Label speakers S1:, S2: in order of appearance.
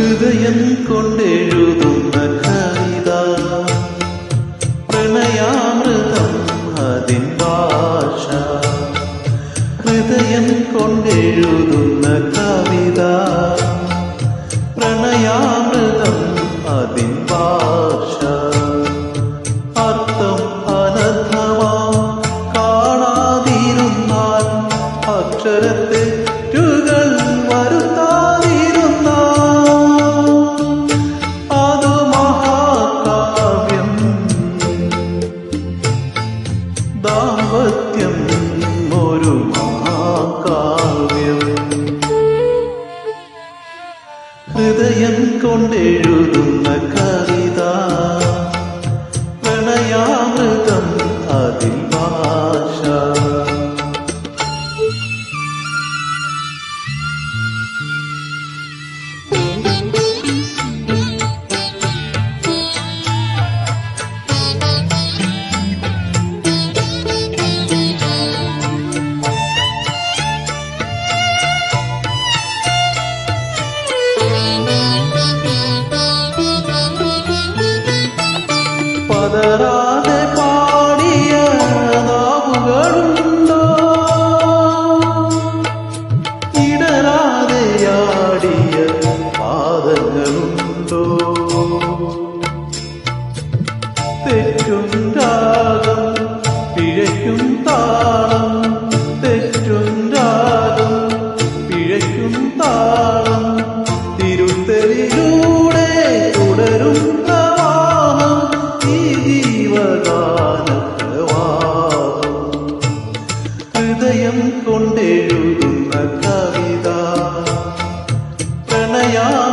S1: ഹൃദയം കൊണ്ടെഴുതുന്ന കവിത. പ്രണയാമൃതം അതിൻ ഭാഷ. ഹൃദയം കൊണ്ടെഴുതുന്ന കവിത. പ്രണയാമൃതം അതിൻ ഭാഷ. അർത്ഥം അനർത്ഥമാ കാണാതിരുന്നാൽ അക്ഷരത്തെ അക്ഷരത്തെറ്റുകൾ വരുത്താതിരുന്നാൽ ഹൃദയം കൊണ്ടെഴുതുന്ന കവിത Padara. പ്രണയാമൃതം